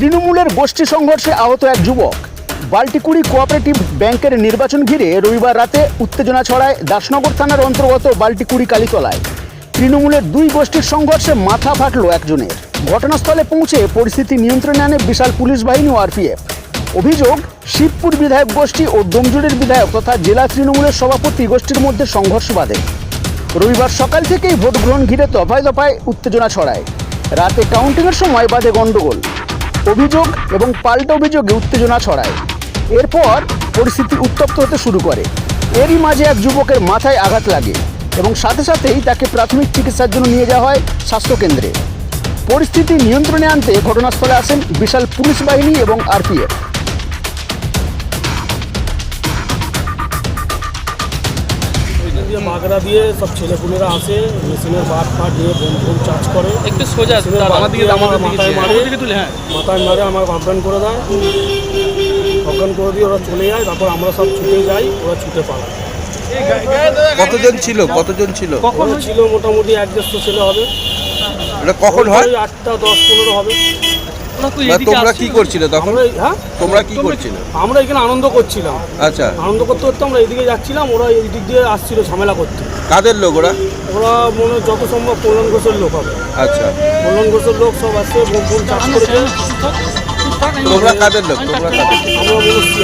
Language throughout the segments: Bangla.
তৃণমূলের গোষ্ঠী সংঘর্ষে আহত এক যুবক। বাল্টিকুড়ি কোঅপারেটিভ ব্যাংকের নির্বাচন ঘিরে রবিবার রাতে উত্তেজনা ছড়ায় দাসনগর থানার অন্তর্গত বাল্টিকুড়ি কালীতলায়। তৃণমূলের দুই গোষ্ঠীর সংঘর্ষে মাথা ফাটল একজনের। ঘটনাস্থলে পৌঁছে পরিস্থিতি নিয়ন্ত্রণে আনে বিশাল পুলিশ বাহিনী ও আরপিএফ। অভিযোগ, শিবপুর বিধায়ক গোষ্ঠী ও ডোমজুড়ের বিধায়ক তথা জেলা তৃণমূলের সভাপতি গোষ্ঠীর মধ্যে সংঘর্ষ বাধে। রবিবার সকাল থেকেই ভোট গ্রহণ ঘিরে দফায় দফায় উত্তেজনা ছড়ায়। রাতে কাউন্টিংয়ের সময় বাধে গণ্ডগোল। অভিযোগ এবং পাল্টা অভিযোগে উত্তেজনা ছড়ায়। এরপর পরিস্থিতি উত্তপ্ত হতে শুরু করে। এরই মাঝে এক যুবকের মাথায় আঘাত লাগে এবং সাথে সাথেই তাকে প্রাথমিক চিকিৎসার জন্য নিয়ে যাওয়া হয় স্বাস্থ্যকেন্দ্রে। পরিস্থিতি নিয়ন্ত্রণে আনতে ঘটনাস্থলে আসেন বিশাল পুলিশ বাহিনী এবং আরপিএফ। ওইখান দিয়ে সব ছেলেপুলেরা আসে মেশিনের বাট ফাট দিয়ে বোম বোম চার্জ করে। একটু সোজা আমার মাথায় মারে হ্যাঁ। মাথায় মারে আমার অজ্ঞান করে দেয়। অজ্ঞান করে দিয়ে ওরা চলে যায় তারপর আমরা সব ছুটে যাই ওরা ছুটে পালায়। কতজন ছিল? কতজন ছিল? ছিল মোটামুটি এক দেড়শো ছেলে হবে। এটা কখন হয়? আটটা দশ পনেরো হবে। তোমরা আসছে। কি করছিলে তখন? হ্যাঁ? তোমরা কি করছিলে? আমরা এখানে আনন্দ করছিলাম। আচ্ছা। আনন্দ করতে করতে আমরা এদিকে যাচ্ছিলাম ওরা এই দিক দিয়ে আসছিল ঝামেলা করতে। কাদের লোক ওরা? ওরা মনে যত সম্ভব কল্যাণ ঘোষের লোক হবে। আচ্ছা। কল্যাণ ঘোষের লোক সব আসছে করেছে তোমরা কাদের লোক? তোমরা কাদের আমরা মনস্থি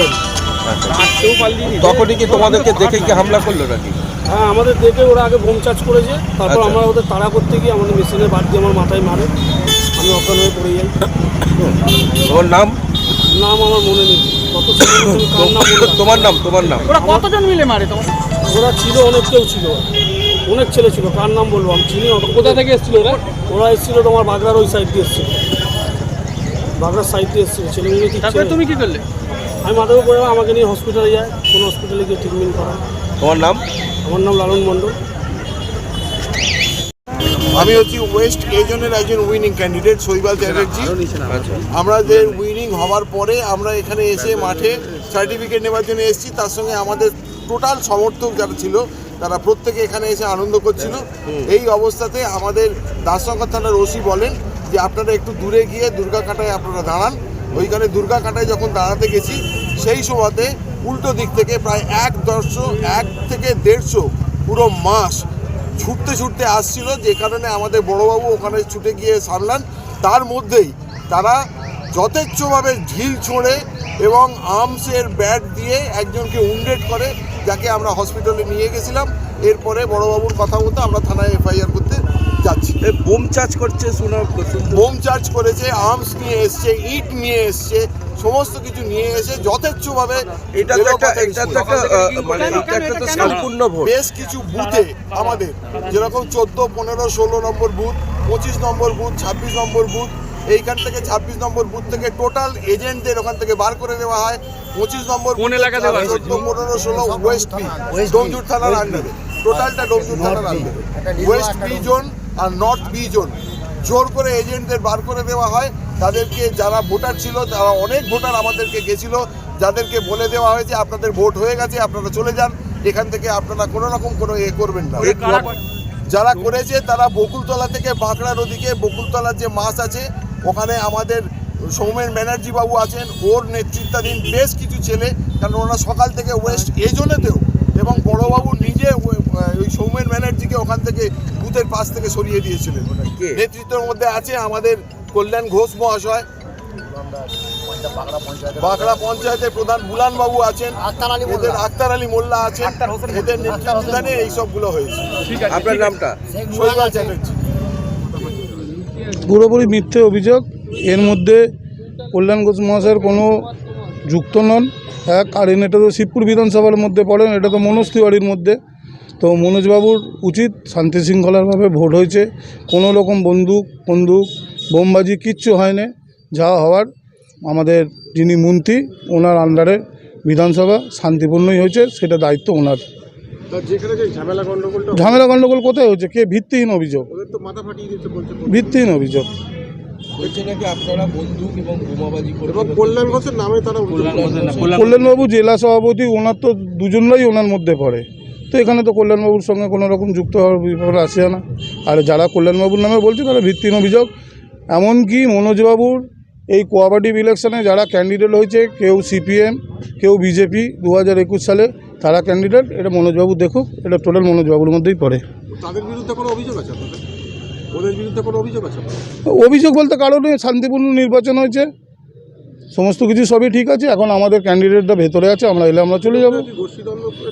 তখনই কি তোমাদেরকে দেখে কি হামলা করল নাকি? হ্যাঁ আমাদের দেখে ওরা আগে বোম চার্জ করেছে তারপর আচ্ছা। আমরা ওদের তাড়া করতে গিয়ে আমাদের মেশিনের বাদ দিয়ে আমার মাথায় মারে। আমি অজ্ঞান হয়ে পড়ে যাই। তোমার নাম? নাম আমার মনে নেই। কত ছেলে তোমার নাম তোমার নাম? ওরা কতজন মিলে মারে তোমার? ওরা ছিল অনেক কেউ ছিল। অনেক ছেলে ছিল কার নাম বলব? আমি চিনি কোথা থেকে এসেছিল ওরা? ওরা এসেছিল তোমার বাগড়ার ওই সাইড দিয়ে এসেছিল। বাগড়ার সাইড দিয়ে এসেছিল। ছেলেগুলো ঠিক তারপরে তুমি কি করলে? আমি মাথায় করে আমাকে নিয়ে হসপিটালে যায়। কোন হসপিটালে গিয়ে ট্রিটমেন্ট করা তোমার নাম? আমার নাম লালন মণ্ডল। আমি হচ্ছি ওয়েস্ট এজনের একজন উইনিং ক্যান্ডিডেট শৈবাল চ্যাটার্জি। আমাদের উইনিং হওয়ার পরে আমরা এখানে এসে মাঠে সার্টিফিকেট নেওয়ার জন্য এসেছি। তার সঙ্গে আমাদের টোটাল সমর্থক যারা ছিল তারা প্রত্যেকে এখানে এসে আনন্দ করছিল। এই অবস্থাতে আমাদের দাসনগর থানার ওসি বলেন যে আপনারা একটু দূরে গিয়ে দুর্গা কাটায় আপনারা দাঁড়ান। ওইখানে দুর্গা কাটায় যখন দাঁড়াতে গেছি সেই সময়তে উল্টো দিক থেকে প্রায় এক দশশো এক থেকে দেড়শো পুরো মাস ছুটতে ছুটতে আসছিল, যে কারণে আমাদের বড়োবাবু ওখানে ছুটে গিয়ে সামলান তার মধ্যেই তারা যথেচ্ছভাবে ঢিল ছোঁড়ে এবং আর্মসের ব্যাট দিয়ে একজনকে উন্ডেট করে, যাকে আমরা হসপিটালে নিয়ে গেছিলাম। এরপরে বড়োবাবুর কথা মতো আমরা থানায় এফআইআর করতে যাচ্ছি বোম চার্জ করছে শোনা বোম চার্জ করেছে আর্মস নিয়ে এসছে ইট নিয়ে এসছে সমস্ত কিছু নিয়ে এসে যথেচ্ছভাবে এটা তো একটা এটা তো একটা মানে এটা একটা তো সম্পূর্ণ ভোট। বেশ কিছু বুথে আমাদের যেরকম চোদ্দ পনেরো ষোলো নম্বর বুথ পঁচিশ নম্বর বুথ ছাব্বিশ নম্বর বুথ এইখান থেকে ছাব্বিশ নম্বর বুথ থেকে টোটাল এজেন্টদের ওখান থেকে বার করে দেওয়া হয়। পঁচিশ নম্বর কোন এলাকাতে পনেরো ষোলো ওয়েস্ট বি ডোমজুর থানার আন্ডারে। টোটালটা ডোমজুর থানার আন্ডারে। ওয়েস্ট বি জোন আর নর্থ বি জোন জোর করে এজেন্টদের বার করে দেওয়া হয়। তাদেরকে যারা ভোটার ছিল তারা অনেক ভোটার আমাদেরকে গেছিল। যাদেরকে বলে দেওয়া হয়েছে আপনাদের ভোট হয়ে গেছে আপনারা চলে যান। এখান থেকে আপনারা কোনো রকম কোনো এ করবেন না। যারা করেছে তারা বকুলতলা থেকে বাঁকড়া নদীকে বকুলতলার যে মাছ আছে ওখানে আমাদের সৌমেন ব্যানার্জি বাবু আছেন। ওর নেতৃত্বাধীন বেশ কিছু ছেলে কারণ ওনারা সকাল থেকে ওয়েস্ট এই এজনেতেও এবং বড়বাবু নিজে ওই ওই সৌমেন ব্যানার্জিকে ওখান থেকে বুথের পাশ থেকে সরিয়ে দিয়েছিলেন। কে? নেতৃত্বের মধ্যে আছে আমাদের কল্যাণ ঘোষ মহাশয়। বাঁকড়া পঞ্চায়েতের প্রধান বুলান বাবু আছেন এদের আক্তার আলী মোল্লা আছেন। এদের এই সবগুলো হয়েছে। আপনার নামটা? শৈবাল চ্যাটার্জি। পুরোপুরি মিথ্যে অভিযোগ। এর মধ্যে কল্যাণ ঘোষ মহাশয়ের কোনো যুক্ত নন। এক আর এটা তো শিবপুর বিধানসভার মধ্যে পড়েন এটা তো মনোজ তিওয়ারির মধ্যে। তো মনোজবাবুর উচিত শান্তি শৃঙ্খলাভাবে ভোট হয়েছে। কোনো রকম বন্দুক বন্দুক বোমবাজি কিচ্ছু হয়নি। যা হওয়ার আমাদের যিনি মন্ত্রী ওনার আন্ডারে বিধানসভা শান্তিপূর্ণই হয়েছে সেটা দায়িত্ব ওনার। ঝামেলা গণ্ডগোল কোথায় হচ্ছে কে? ভিত্তিহীন অভিযোগ। ভিত্তিহীন অভিযোগ। বলছে নাকি আপনারা বন্দুক এবং বোমাবাজি করে কল্যাণবাবু জেলা সভাপতি ওনার তো দুজনরাই ওনার মধ্যে পড়ে। তো এখানে তো কল্যাণবাবুর সঙ্গে কোনো রকম যুক্ত হওয়ার ব্যাপার আসে না। আর যারা কল্যাণবাবুর নামে বলছে তারা ভিত্তিহীন অভিযোগ। এমনকি মনোজবাবুর এই কোঅপারেটিভ ইলেকশনে যারা ক্যান্ডিডেট হয়েছে কেউ সিপিএম কেউ বিজেপি দু হাজার একুশ সালে তারা ক্যান্ডিডেট এটা মনোজবাবু দেখুক এটা টোটাল মনোজবাবুর মধ্যেই পড়ে। তাদের বিরুদ্ধে কোনো অভিযোগ আছে আপনাদের? ওদের বিরুদ্ধে কোনো অভিযোগ আছে? অভিযোগ বলতে কারও নেই শান্তিপূর্ণ নির্বাচন হয়েছে। সমস্ত কিছু সবই ঠিক আছে এখন আমাদের ক্যান্ডিডেটটা ভেতরে আছে আমরা এলে আমরা চলে যাব।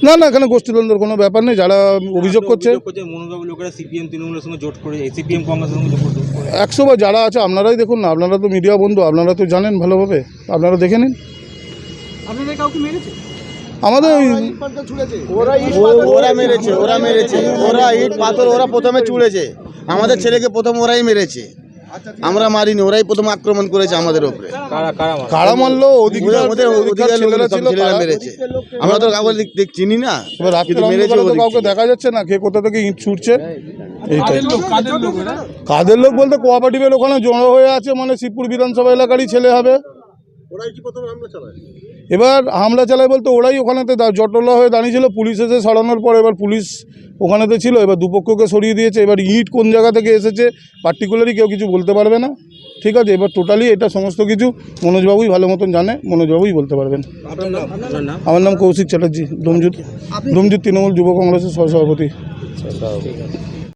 না না এখানে গোষ্ঠীদ্বন্দ্বের কোনো ব্যাপার নেই যারা অভিযোগ করছে মনোরম লোকেরা সিপিএম তৃণমূলের সঙ্গে জোট করে সিপিএম কংগ্রেসের সঙ্গে জোট করে একশো বা যারা আছে আপনারাই দেখুন না আপনারা তো মিডিয়া বন্ধু আপনারা তো জানেন ভালোভাবে আপনারা দেখে নিন। আপনাদের কাউকে মেরেছে? আমাদের ওরা মেরেছে ওরা মেরেছে। ওরা ইট পাথর ওরা প্রথমে চুড়েছে আমাদের ছেলেকে প্রথম ওরাই মেরেছে। আমরা মারিনি ওরাই প্রথম আক্রমণ করেছে আমাদের উপরে। কারা কারা মারে? মারলো? ছেলেরা মেরেছে। আমরা তো কাউকে চিনি না মেরেছে কাউকে দেখা যাচ্ছে না কে কোথা থেকে ইট ছুটছে? কাদের লোক? কাদের লোক বলতে কোঅপারেটিভের ওখানে জড়ো হয়ে আছে মানে শিবপুর বিধানসভা এলাকারই ছেলে হবে। ওরাই কি প্রথমে হামলা চালায়? এবার হামলা চালায় বলতে ওরাই ওখানেতে জটলা হয়ে দাঁড়িয়েছিল পুলিশ এসে সরানোর পর এবার পুলিশ ওখানেতে ছিল এবার দুপক্ষকে সরিয়ে দিয়েছে এবার ইট কোন জায়গা থেকে এসেছে পার্টিকুলারই কেউ কিছু বলতে পারবে না। ঠিক আছে এবার টোটালি এটা সমস্ত কিছু মনোজবাবুই ভালো মতন জানে মনোজবাবুই বলতে পারবেন। আমার নাম কৌশিক চ্যাটার্জি ডোমজুত ডোমজুত তৃণমূল যুব কংগ্রেসের সহসভাপতি।